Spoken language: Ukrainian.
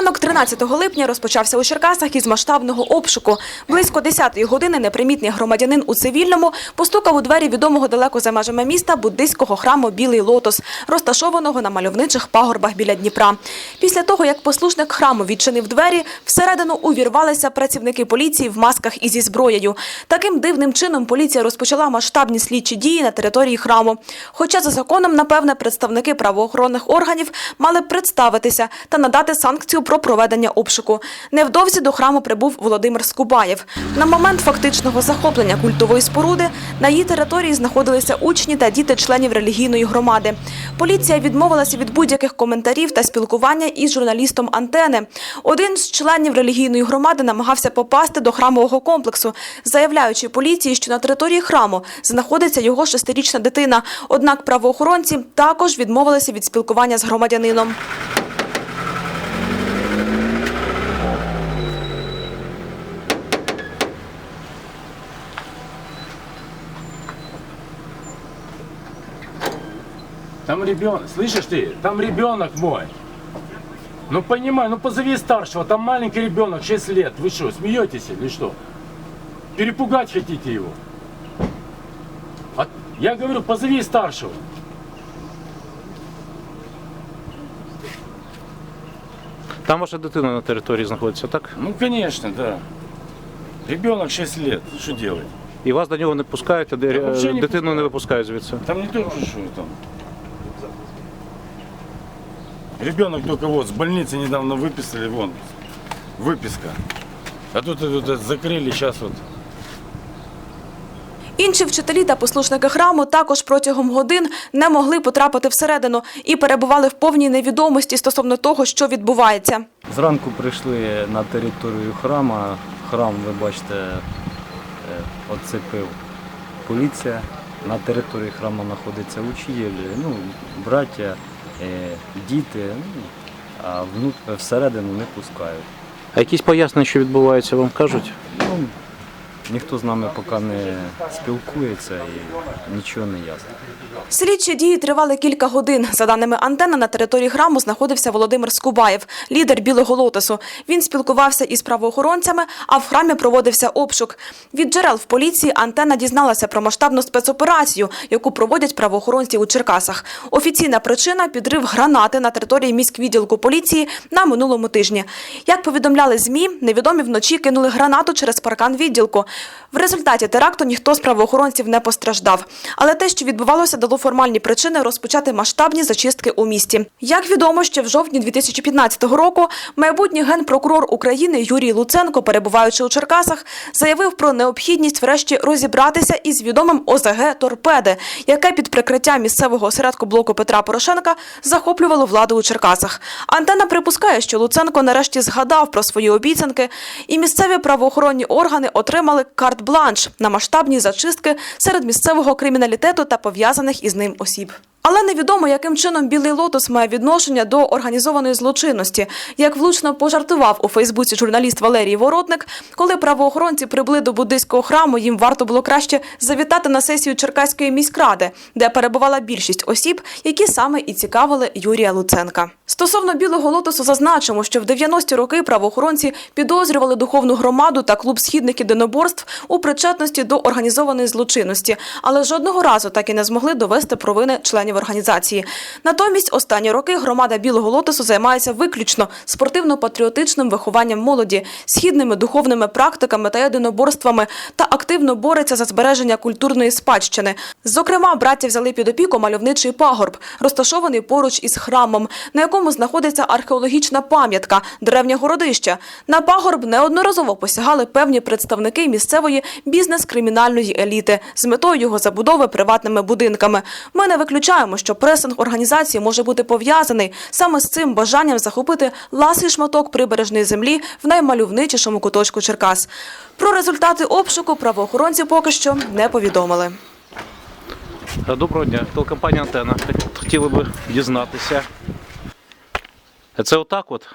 Ранок 13 липня розпочався у Черкасах із масштабного обшуку. Близько 10-ї години непримітний громадянин у цивільному постукав у двері відомого далеко за межами міста буддийського храму Білий Лотос, розташованого на мальовничих пагорбах біля Дніпра. Після того, як послушник храму відчинив двері, всередину увірвалися працівники поліції в масках і зі зброєю. Таким дивним чином поліція розпочала масштабні слідчі дії на території храму. Хоча за законом, напевне, представники правоохоронних органів мали представитися та надати санкцію про проведення обшуку. Невдовзі до храму прибув Володимир Скубаєв. На момент фактичного захоплення культової споруди на її території знаходилися учні та діти членів релігійної громади. Поліція відмовилася від будь-яких коментарів та спілкування із журналістом Антени. Один з членів релігійної громади намагався попасти до храмового комплексу, заявляючи поліції, що на території храму знаходиться його шестирічна дитина. Однак правоохоронці також відмовилися від спілкування з громадянином. Там ребенок, слышишь ты? Там ребенок мой. Ну понимай, ну позови старшего, там маленький ребенок, 6 лет. Вы что, смеетесь или что? Перепугать хотите его? А я говорю, позови старшего. Там ваша дитина на території знаходиться, так? Ну конечно, да. Ребенок 6 лет, что делать? І вас до нього не пускають, а де- Та взагалі не дитину не пускають. випускають звідси. Там не только что там. Ребенок только вот с больницы недавно выписали, вон, выписка. А тут вот это закрыли, сейчас вот Інші вчителі та послушники храму також протягом годин не могли потрапити всередину і перебували в повній невідомості стосовно того, що відбувається. Зранку прийшли на територію храма. Храм, ви бачите, е, оцепив поліція. На території храму знаходяться учителі, ну, браття, е, діти, ну, а внут- всередину не пускають. А якісь пояснення, що відбувається, вам кажуть? Ну, ніхто з нами поки не спілкується і нічого не ясно. Слідчі дії тривали кілька годин. За даними антена, на території храму знаходився Володимир Скубаєв, лідер Білого Лотосу. Він спілкувався із правоохоронцями, а в храмі проводився обшук. Від джерел в поліції антена дізналася про масштабну спецоперацію, яку проводять правоохоронці у Черкасах. Офіційна причина підрив гранати на території міськвідділку поліції на минулому тижні. Як повідомляли змі, невідомі вночі кинули гранату через паркан відділку. В результаті теракту ніхто з правоохоронців не постраждав. Але те, що відбувалося, дало формальні причини розпочати масштабні зачистки у місті. Як відомо, ще в жовтні 2015 року майбутній генпрокурор України Юрій Луценко, перебуваючи у Черкасах, заявив про необхідність врешті розібратися із відомим ОЗГ Торпеди, яке під прикриттям місцевого осередку блоку Петра Порошенка захоплювало владу у Черкасах. Антена припускає, що Луценко нарешті згадав про свої обіцянки, і місцеві правоохоронні органи отримали карт-бланш на масштабні зачистки серед місцевого криміналітету та пов'язаних із ним осіб. Але невідомо, яким чином білий лотос має відношення до організованої злочинності. Як влучно пожартував у Фейсбуці журналіст Валерій Воротник, коли правоохоронці прибули до буддийського храму, їм варто було краще завітати на сесію Черкаської міськради, де перебувала більшість осіб, які саме і цікавили Юрія Луценка. Стосовно білого лотосу зазначимо, що в 90-ті роки правоохоронці підозрювали духовну громаду та клуб східних єдиноборств у причетності до організованої злочинності, але жодного разу так і не змогли довести провини членів організації. Натомість останні роки громада білого лотосу займається виключно спортивно-патріотичним вихованням молоді, східними духовними практиками та єдиноборствами та активно бореться за збереження культурної спадщини. Зокрема, браття взяли під опіку мальовничий пагорб, розташований поруч із храмом, на якому знаходиться археологічна пам'ятка древнє городище. На пагорб неодноразово посягали певні представники місцевої бізнес-кримінальної еліти з метою його забудови приватними будинками. Ми не виключаємо, що пресинг організації може бути пов'язаний саме з цим бажанням захопити ласий шматок прибережної землі в наймальовничішому куточку Черкас. Про результати обшуку правоохоронці поки що не повідомили. Е, Доброго дня, телекомпанія Антена. Хотіли би дізнатися. Це отак от?